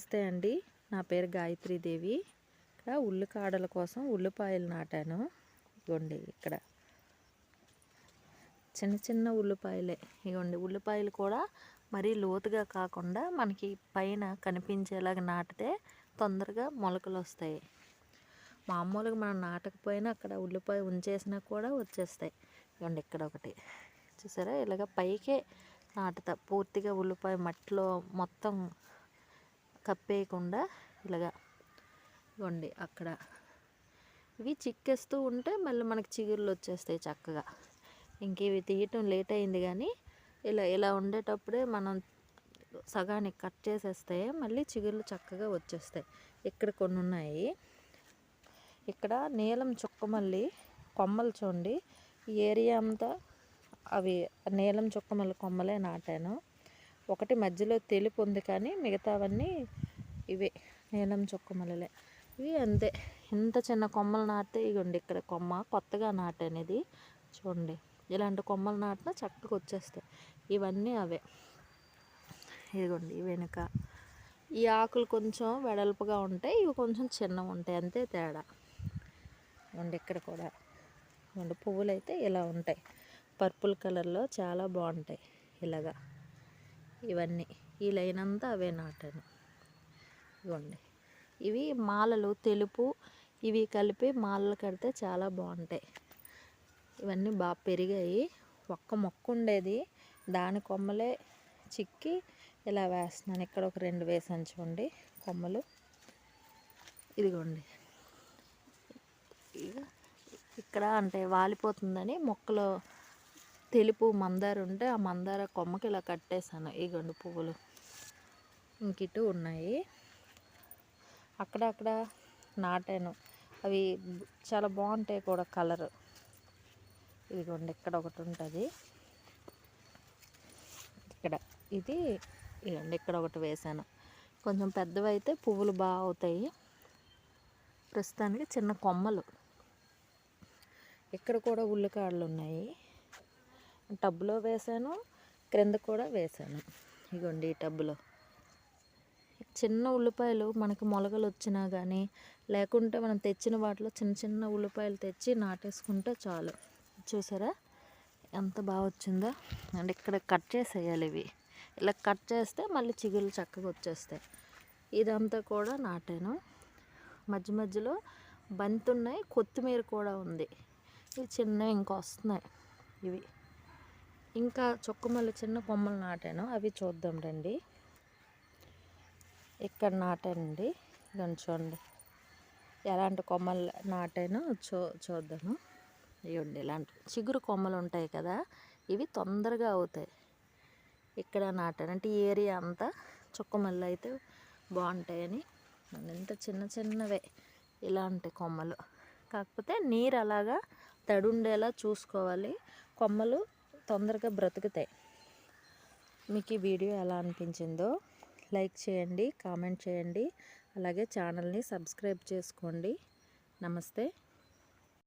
నమస్తే అండి. నా పేరు గాయత్రీదేవి. ఇక్కడ ఉల్లికాడల కోసం ఉల్లిపాయలు నాటాను. ఇగోండి ఇక్కడ. చిన్న చిన్న ఉల్లిపాయలే. ఇగోండి ఉల్లిపాయలు కూడా మరీ లోతుగా కాకుండా మనకి పైన కనిపించేలాగా నాటితే తొందరగా మొలకలు వస్తాయి మామూలుగా మనం నాటకపోయినా అక్కడ ఉల్లిపాయ ఉంచేసినా కూడా వచ్చేస్తాయి. ఇవ్వండి ఇక్కడ ఒకటి. చూసారా? ఇలాగ పైకే నాటుతా. పూర్తిగా ఉల్లిపాయ మట్టిలో మొత్తం కప్పేయకుండా ఇలాగా ఇవ్వండి అక్కడ. ఇవి చిక్కేస్తూ ఉంటే మళ్ళీ మనకి చిగుర్లు వచ్చేస్తాయి చక్కగా. ఇంక ఇవి తీయటం లేట్ అయింది కానీ ఇలా ఇలా ఉండేటప్పుడే మనం సగానికి కట్ చేసేస్తే మళ్ళీ చిగుర్లు చక్కగా వచ్చేస్తాయి. ఇక్కడ కొన్ని ఉన్నాయి. ఇక్కడ నీలం చుక్కమల్లి కొమ్మలు చూడండి. ఈ ఏరియా అంతా అవి నీలం చుక్కమల్లి కొమ్మలే నాటాను. ఒకటి మధ్యలో తెలుపు ఉంది కానీ మిగతావన్నీ ఇవే నీలం చుక్కమలలే ఇవి అంతే. ఇంత చిన్న కొమ్మలు నాటితే ఇగోండి ఇక్కడ కొమ్మ కొత్తగా నాటనేది చూడండి. ఇలాంటి కొమ్మలు నాటినా చక్కగా వచ్చేస్తాయి. ఇవన్నీ అవే. ఇదిగోండి వెనుక. ఈ ఆకులు కొంచెం వెడల్పుగా ఉంటాయి ఇవి కొంచెం చిన్నగా ఉంటాయి అంతే తేడా. ఇవ్వండి ఇక్కడ కూడా. ఇవ్వండి పువ్వులు అయితే ఇలా ఉంటాయి. పర్పుల్ కలర్లో చాలా బాగుంటాయి ఇలాగా. ఇవన్నీ. ఈ లైన్ అంతా అవే నాటాను. ఇవ్వండి. ఇవి మాలలు తెలుపు ఇవి కలిపి మాలలు కడితే చాలా బాగుంటాయి. ఇవన్నీ బాగా పెరిగాయి. ఒక్క మొక్క ఉండేది. దాని కొమ్మలే చిక్కి ఇలా వేస్తున్నాను. ఇక్కడ ఒక రెండు వేసాను చూడండి కొమ్మలు. ఇదిగోండి. ఇక్కడ అంటే వాలిపోతుందని మొక్కలో తెలుపు మందార ఉంటే ఆ మందార కొమ్మకి ఇలా కట్టేశాను. ఇగోండి పువ్వులు. ఇంకిటు ఉన్నాయి. అక్కడక్కడ నాటాను. అవి చాలా బాగుంటాయి కూడా కలర్. ఇదిగోండి ఇక్కడ ఒకటి ఉంటుంది. ఇక్కడ ఇది ఇదిగోండి ఇక్కడ ఒకటి వేసాను కొంచెం పెద్దవైతే పువ్వులు బాగా అవుతాయి. ప్రస్తుతానికి చిన్న కొమ్మలు. ఇక్కడ కూడా ఉల్లికాడలు ఉన్నాయి. టబ్లో వేసాను క్రింద కూడా వేసాను. ఇగోండి ఈ టబ్బులో చిన్న ఉల్లిపాయలు మనకి మొలకలు వచ్చినా కానీ లేకుంటే మనం తెచ్చిన వాటిలో చిన్న చిన్న ఉల్లిపాయలు తెచ్చి నాటేసుకుంటే చాలు. చూసారా? ఎంత బాగా వచ్చిందో. అండ్ ఇక్కడ కట్ చేసేయాలి ఇవి. ఇలా కట్ చేస్తే మళ్ళీ చిగుళ్ళు చక్కగా వచ్చేస్తాయి. ఇదంతా కూడా నాటాను. మధ్య మధ్యలో బంతి ఉన్నాయి కొత్తిమీర కూడా ఉంది. ఇవి చిన్నవి ఇంకా వస్తున్నాయి ఇవి. ఇంకా చొక్కుమల్లి చిన్న కొమ్మలు నాటాను. అవి చూద్దాం రండి. ఇక్కడ నాటానండి? ఇదని చూడండి. ఎలాంటి కొమ్మలు నాటానో చూ చూద్దాము. ఇవ్వండి ఇలాంటి చిగురు కొమ్మలు ఉంటాయి కదా ఇవి తొందరగా అవుతాయి. ఇక్కడ నాటాను. అంటే ఏరియా అంతా చుక్కమల్లి అయితే బాగుంటాయని. ఇంత చిన్న చిన్నవే ఇలాంటి కొమ్మలు. కాకపోతే నీరు అలాగా తడుండేలా చూసుకోవాలి. కొమ్మలు తొందరగా బ్రతుకుతాయి. మీకు ఈ వీడియో ఎలా అనిపించిందో లైక్ చేయండి కామెంట్ చేయండి. అలాగే ఛానల్ని సబ్స్క్రైబ్ చేసుకోండి. నమస్తే.